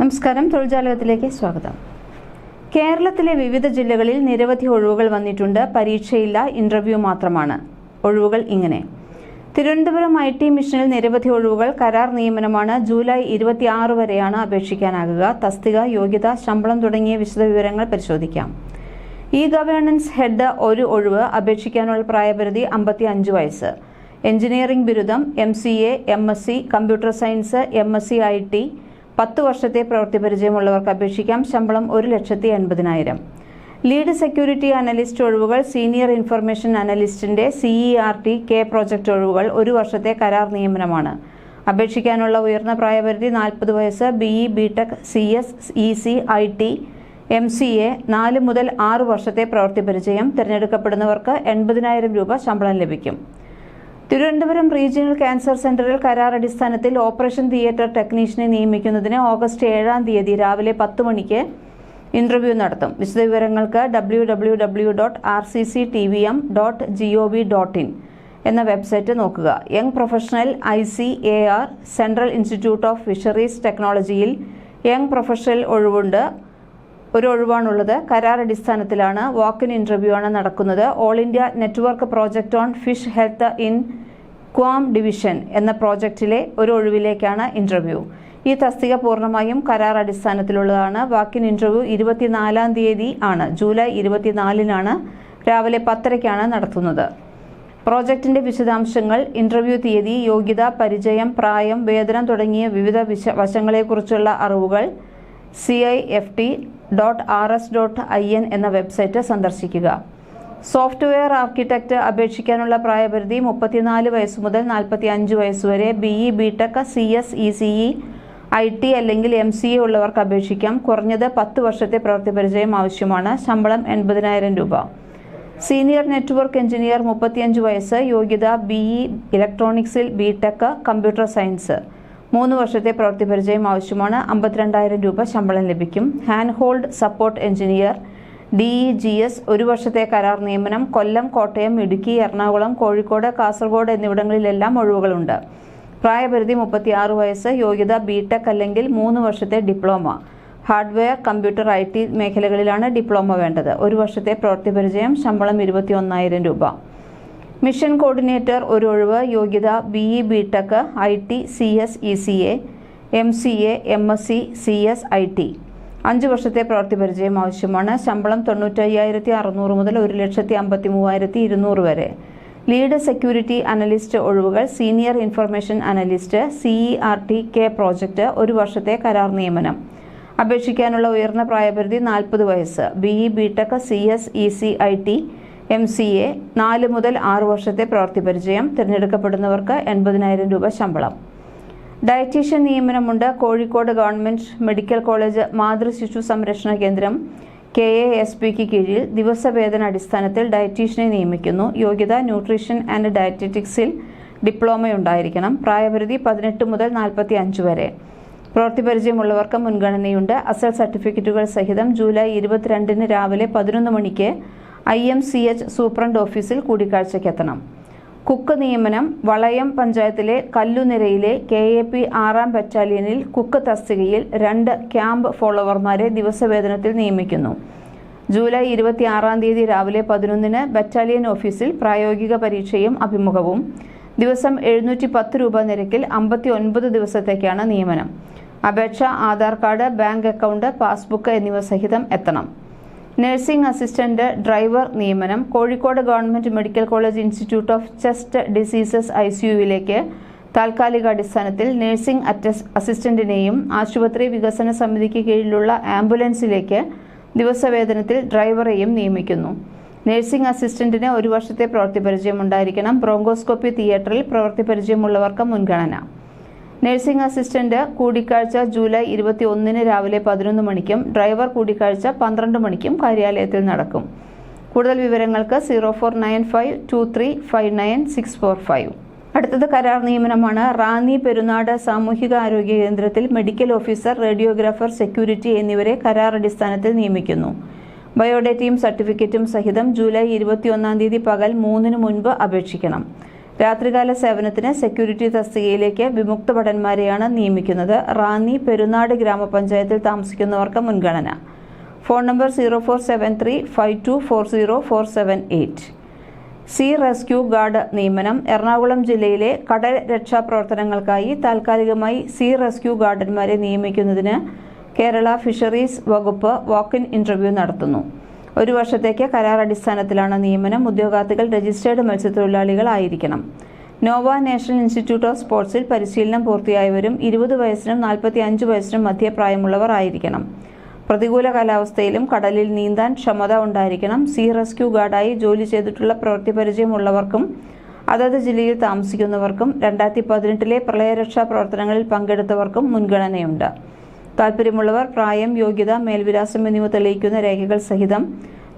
നമസ്കാരം. തൊഴിൽജാലകത്തിലേക്ക് സ്വാഗതം. കേരളത്തിലെ വിവിധ ജില്ലകളിൽ നിരവധി ഒഴിവുകൾ വന്നിട്ടുണ്ട്. പരീക്ഷയില്ല ഇന്റർവ്യൂ മാത്രമാണ്. ഒഴിവുകൾ ഇങ്ങനെ. തിരുവനന്തപുരം ഐ ടി മിഷനിൽ നിരവധി ഒഴിവുകൾ. കരാർ നിയമനമാണ്. ജൂലൈ ഇരുപത്തിയാറ് വരെയാണ് അപേക്ഷിക്കാനാകുക. തസ്തിക യോഗ്യത ശമ്പളം തുടങ്ങിയ വിശദവിവരങ്ങൾ പരിശോധിക്കാം. ഇ ഗവേണൻസ് ഹെഡ് ഒരു ഒഴിവ്. അപേക്ഷിക്കാനുള്ള പ്രായപരിധി അമ്പത്തി അഞ്ച് വയസ്സ്. എഞ്ചിനീയറിംഗ് ബിരുദം M C A M S C computer science M S C I T പത്ത് വർഷത്തെ പ്രവൃത്തി പരിചയമുള്ളവർക്ക് അപേക്ഷിക്കാം. ശമ്പളം ഒരു ലക്ഷത്തി എൺപതിനായിരം ലീഡ് സെക്യൂരിറ്റി അനലിസ്റ്റ് ഒഴിവുകൾ senior information അനലിസ്റ്റിന്റെ C E R T K project ഒഴിവുകൾ ഒരു വർഷത്തെ കരാർ നിയമനമാണ്. അപേക്ഷിക്കാനുള്ള ഉയർന്ന പ്രായപരിധി നാൽപ്പത് വയസ്സ് B E B tech C S E C I T M C A നാല് മുതൽ ആറ് വർഷത്തെ പ്രവൃത്തി പരിചയം. തിരഞ്ഞെടുക്കപ്പെടുന്നവർക്ക് എൺപതിനായിരം രൂപ ശമ്പളം ലഭിക്കും. തിരുവനന്തപുരം റീജിയണൽ ക്യാൻസർ സെന്ററിൽ കരാർ അടിസ്ഥാനത്തിൽ ഓപ്പറേഷൻ തിയേറ്റർ ടെക്നീഷ്യനെ നിയമിക്കുന്നതിന് ഓഗസ്റ്റ് ഏഴാം തീയതി രാവിലെ പത്ത് മണിക്ക് ഇന്റർവ്യൂ നടത്തും. വിശദവിവരങ്ങൾക്ക് W W W dot R C C T V M dot G O V dot in എന്ന വെബ്സൈറ്റ് നോക്കുക. Young professional I C A R central institute of fisheries ടെക്നോളജിയിൽ യങ് പ്രൊഫഷണൽ ഒഴിവുണ്ട്. ഒരു ഒഴിവാണുള്ളത്. കരാർ അടിസ്ഥാനത്തിലാണ് വാക്കിൻ ഇന്റർവ്യൂ ആണ് നടക്കുന്നത്. All India network project on fish health in ക്വാം division എന്ന പ്രോജക്റ്റിലെ ഒരു ഒഴിവിലേക്കാണ് ഇന്റർവ്യൂ ഈ തസ്തിക പൂർണമായും കരാർ അടിസ്ഥാനത്തിലുള്ളതാണ്. വാക്കിൻ ഇന്റർവ്യൂ ഇരുപത്തിനാലാം തീയതി ആണ്. ജൂലൈ ഇരുപത്തിനാലിനാണ് രാവിലെ പത്തരയ്ക്കാണ് നടത്തുന്നത്. പ്രോജക്റ്റിന്റെ വിശദാംശങ്ങൾ ഇന്റർവ്യൂ തീയതി യോഗ്യത പരിചയം പ്രായം വേതനം തുടങ്ങിയ വിവിധ വിശ വശങ്ങളെക്കുറിച്ചുള്ള അറിവുകൾ C I F T dot R S dot I N എന്ന വെബ്സൈറ്റ് സന്ദർശിക്കുക. സോഫ്റ്റ്വെയർ ആർക്കിടെക്റ്റ് അപേക്ഷിക്കാനുള്ള പ്രായപരിധി മുപ്പത്തിനാല് വയസ്സ് മുതൽ നാൽപ്പത്തി അഞ്ച് വയസ്സ് വരെ. B E B tech C S E C E I T അല്ലെങ്കിൽ എം സി എ ഉള്ളവർക്ക് അപേക്ഷിക്കാം. കുറഞ്ഞത് പത്ത് വർഷത്തെ പ്രവൃത്തി പരിചയം ആവശ്യമാണ്. ശമ്പളം എൺപതിനായിരം രൂപ. സീനിയർ നെറ്റ്വർക്ക് എഞ്ചിനീയർ മുപ്പത്തിയഞ്ച് വയസ്സ്. യോഗ്യത ബി ഇ ഇലക്ട്രോണിക്സിൽ ബി ടെക് കമ്പ്യൂട്ടർ സയൻസ്. മൂന്ന് വർഷത്തെ പ്രവൃത്തി പരിചയം ആവശ്യമാണ്. അമ്പത്തിരണ്ടായിരം രൂപ ശമ്പളം ലഭിക്കും. Hand hold support engineer D E G S ഒരു വർഷത്തെ കരാർ നിയമനം കൊല്ലം കോട്ടയം ഇടുക്കി എറണാകുളം കോഴിക്കോട് കാസർഗോഡ് എന്നിവിടങ്ങളിലെല്ലാം ഒഴിവുകളുണ്ട്. പ്രായപരിധി മുപ്പത്തിയാറ് വയസ്സ് യോഗ്യത ബി ടെക് അല്ലെങ്കിൽ മൂന്ന് വർഷത്തെ diploma. Hardware computer I T മേഖലകളിലാണ് ഡിപ്ലോമ വേണ്ടത്. ഒരു വർഷത്തെ പ്രവൃത്തി പരിചയം ശമ്പളം ഇരുപത്തി രൂപ. മിഷൻ കോർഡിനേറ്റർ ഒരു ഒഴിവ് യോഗ്യത B E B tech I T C S E C A M C A M S C C S I T. അഞ്ച് വർഷത്തെ പ്രവൃത്തി പരിചയം ആവശ്യമാണ്. ശമ്പളം തൊണ്ണൂറ്റയ്യായിരത്തി അറുന്നൂറ് മുതൽ ഒരു ലക്ഷത്തി അമ്പത്തി മൂവായിരത്തി ഇരുന്നൂറ് വരെ. ലീഡ് സെക്യൂരിറ്റി അനലിസ്റ്റ് ഒഴിവുകൾ senior information analyst C E R T K project ഒരു വർഷത്തെ കരാർ നിയമനം. അപേക്ഷിക്കാനുള്ള ഉയർന്ന പ്രായപരിധി നാൽപ്പത് വയസ്സ്. B E B tech C S E C I T M C A നാല് മുതൽ ആറ് വർഷത്തെ പ്രവൃത്തി പരിചയം. തിരഞ്ഞെടുക്കപ്പെടുന്നവർക്ക് എൺപതിനായിരം രൂപ ശമ്പളം. ഡയറ്റീഷ്യൻ നിയമനമുണ്ട്. കോഴിക്കോട് ഗവൺമെന്റ് മെഡിക്കൽ കോളേജ് മാതൃ ശിശു സംരക്ഷണ കേന്ദ്രം കെ എ എസ് പിക്ക് കീഴിൽ ദിവസവേതന അടിസ്ഥാനത്തിൽ ഡയറ്റീഷ്യനെ നിയമിക്കുന്നു. യോഗ്യത ന്യൂട്രീഷൻ ആൻഡ് ഡയറ്ററ്റിക്സിൽ ഡിപ്ലോമ ഉണ്ടായിരിക്കണം പ്രായപരിധി പതിനെട്ട് മുതൽ നാൽപ്പത്തി അഞ്ച് വരെ. പ്രവൃത്തി പരിചയമുള്ളവർക്ക് മുൻഗണനയുണ്ട്. അസൽ സർട്ടിഫിക്കറ്റുകൾ സഹിതം ജൂലൈ ഇരുപത്തിരണ്ടിന് രാവിലെ പതിനൊന്ന് മണിക്ക് I M C H superintendent ഓഫീസിൽ കൂടിക്കാഴ്ചയ്ക്കെത്തണം. കുക്ക് നിയമനം വളയം പഞ്ചായത്തിലെ കല്ലുനിരയിലെ കെ എ പി ആറാം ബറ്റാലിയനിൽ കുക്ക് തസ്തികയിൽ രണ്ട് ക്യാമ്പ് ഫോളോവർമാരെ ദിവസവേതനത്തിൽ നിയമിക്കുന്നു. ജൂലൈ ഇരുപത്തിയാറാം തീയതി രാവിലെ പതിനൊന്നിന് ബറ്റാലിയൻ ഓഫീസിൽ പ്രായോഗിക പരീക്ഷയും അഭിമുഖവും. ദിവസം എഴുന്നൂറ്റി പത്ത് രൂപ നിരക്കിൽ അമ്പത്തി ഒൻപത് ദിവസത്തേക്കാണ് നിയമനം. അപേക്ഷ Aadhaar card bank account passbook എന്നിവ സഹിതം എത്തണം. നഴ്സിംഗ് അസിസ്റ്റന്റ് ഡ്രൈവർ നിയമനം Kozhikode government medical college institute of chest diseases I സിയുവിലേക്ക് താൽക്കാലിക അടിസ്ഥാനത്തിൽ നഴ്സിംഗ് അസിസ്റ്റന്റിനെയും ആശുപത്രി വികസന സമിതിക്ക് കീഴിലുള്ള ആംബുലൻസിലേക്ക് ദിവസവേതനത്തിൽ ഡ്രൈവറെയും നിയമിക്കുന്നു. നഴ്സിംഗ് അസിസ്റ്റന്റിന് ഒരു വർഷത്തെ പ്രവൃത്തി പരിചയം ഉണ്ടായിരിക്കണം ബ്രോങ്കോസ്കോപ്പി തിയേറ്ററിൽ പ്രവൃത്തി പരിചയമുള്ളവർക്ക് മുൻഗണന. നഴ്സിംഗ് അസിസ്റ്റന്റ് കൂടിക്കാഴ്ച ജൂലൈ ഇരുപത്തി ഒന്നിന് രാവിലെ പതിനൊന്ന് മണിക്കും ഡ്രൈവർ കൂടിക്കാഴ്ച പന്ത്രണ്ട് മണിക്കും കാര്യാലയത്തിൽ നടക്കും. കൂടുതൽ വിവരങ്ങൾക്ക് zero four nine five two three five nine six four five. അടുത്തത് കരാർ നിയമനമാണ്. റാന്നി പെരുന്നാട് സാമൂഹിക ആരോഗ്യ കേന്ദ്രത്തിൽ മെഡിക്കൽ ഓഫീസർ റേഡിയോഗ്രാഫർ സെക്യൂരിറ്റി എന്നിവരെ കരാർ അടിസ്ഥാനത്തിൽ നിയമിക്കുന്നു. ബയോഡേറ്റയും സർട്ടിഫിക്കറ്റും സഹിതം ജൂലൈ ഇരുപത്തിയൊന്നാം തീയതി പകൽ മൂന്നിന് മുൻപ് അപേക്ഷിക്കണം. രാത്രികാല സേവനത്തിന് സെക്യൂരിറ്റി തസ്തികയിലേക്ക് വിമുക്ത ഭടന്മാരെയാണ് നിയമിക്കുന്നത്. റാന്നി പെരുന്നാട് ഗ്രാമപഞ്ചായത്തിൽ താമസിക്കുന്നവർക്ക് മുൻഗണന. Phone number zero four seven three five two four zero four seven eight. Sea rescue guard നിയമനം. എറണാകുളം ജില്ലയിലെ കടൽ രക്ഷാപ്രവർത്തനങ്ങൾക്കായി താൽക്കാലികമായി സി റെസ്ക്യൂ ഗാർഡന്മാരെ നിയമിക്കുന്നതിന് കേരള ഫിഷറീസ് വകുപ്പ് വാക്ക് ഇൻ ഇന്റർവ്യൂ നടത്തുന്നു. ഒരു വർഷത്തേക്ക് കരാർ അടിസ്ഥാനത്തിലാണ് നിയമനം. ഉദ്യോഗാർത്ഥികൾ രജിസ്റ്റേർഡ് മത്സ്യത്തൊഴിലാളികളായിരിക്കണം. നോവ നാഷണൽ ഇൻസ്റ്റിറ്റ്യൂട്ട് ഓഫ് സ്പോർട്സിൽ പരിശീലനം പൂർത്തിയായവരും ഇരുപത് വയസ്സിനും നാൽപ്പത്തി അഞ്ച് വയസ്സിനും മധ്യപ്രായമുള്ളവർ ആയിരിക്കണം. പ്രതികൂല കാലാവസ്ഥയിലും കടലിൽ നീന്താൻ ക്ഷമത ഉണ്ടായിരിക്കണം. സീ റെസ്ക്യൂ ഗാർഡായി ജോലി ചെയ്തിട്ടുള്ള പ്രവൃത്തി പരിചയമുള്ളവർക്കും അതത് ജില്ലയിൽ താമസിക്കുന്നവർക്കും രണ്ടായിരത്തി പതിനെട്ടിലെ പ്രളയരക്ഷാ പ്രവർത്തനങ്ങളിൽ പങ്കെടുത്തവർക്കും മുൻഗണനയുണ്ട്. താൽപ്പര്യമുള്ളവർ പ്രായം യോഗ്യത മേൽവിലാസം എന്നിവ തെളിയിക്കുന്ന രേഖകൾ സഹിതം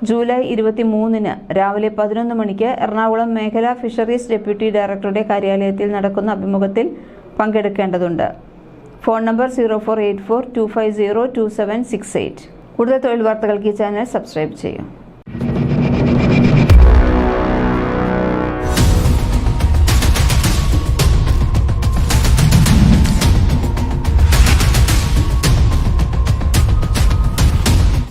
ജൂലൈ ഇരുപത്തി മൂന്നിന് രാവിലെ പതിനൊന്ന് മണിക്ക് എറണാകുളം മേഖലാ ഫിഷറീസ് ഡെപ്യൂട്ടി ഡയറക്ടറുടെ കാര്യാലയത്തിൽ നടക്കുന്ന അഭിമുഖത്തിൽ പങ്കെടുക്കേണ്ടതുണ്ട്. Phone number zero four eight four two five zero two seven six eight. കൂടുതൽ തൊഴിൽ വാർത്തകൾക്ക് ഈ ചാനൽ സബ്സ്ക്രൈബ് ചെയ്യും.